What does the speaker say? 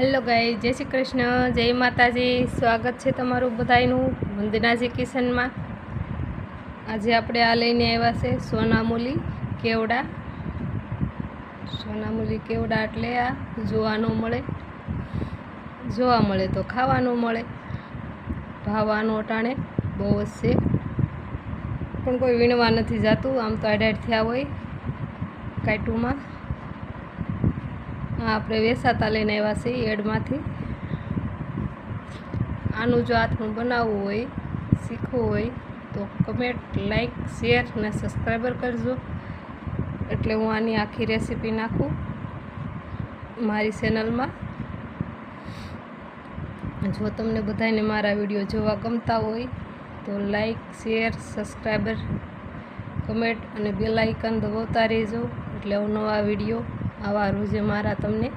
Hello ગાઈ જય શ્રી કૃષ્ણ, જય માતાજી. સ્વાગત છે તમારું બધાયનું વંદનાજી કિશનમાં. આજે આપણે આ લઈને આવ્યા છે સોનામૂલી કેવડા. સોનામૂલી કેવડા એટલે આ જોવાનું મળે. જોવા મળે તો ખાવાનું મળે. ભાવવાનું અટાણે બહુ જ છે. પણ કોઈ વીણવા નથી જાતું, આમ તો અઢાર થયા હોય કાંટુમાં આપણે વેસાતા લઈને આવ્યા છીએ એડમાંથી. આનું જો હાથનું બનાવવું હોય, શીખવું હોય, તો કમેન્ટ લાઈક શેર અને સબસ્ક્રાઈબર કરજો. એટલે હું આની આખી રેસીપી નાખું મારી ચેનલમાં જો તમને બધાને મારા વીડિયો જોવા ગમતા હોય, તો લાઈક શેર સબસ્ક્રાઈબર કમેન્ટ અને બેલ આઇકન દબાવતા રહેજો. એટલે હું નવા વીડિયો આવા રોજે મારા તમને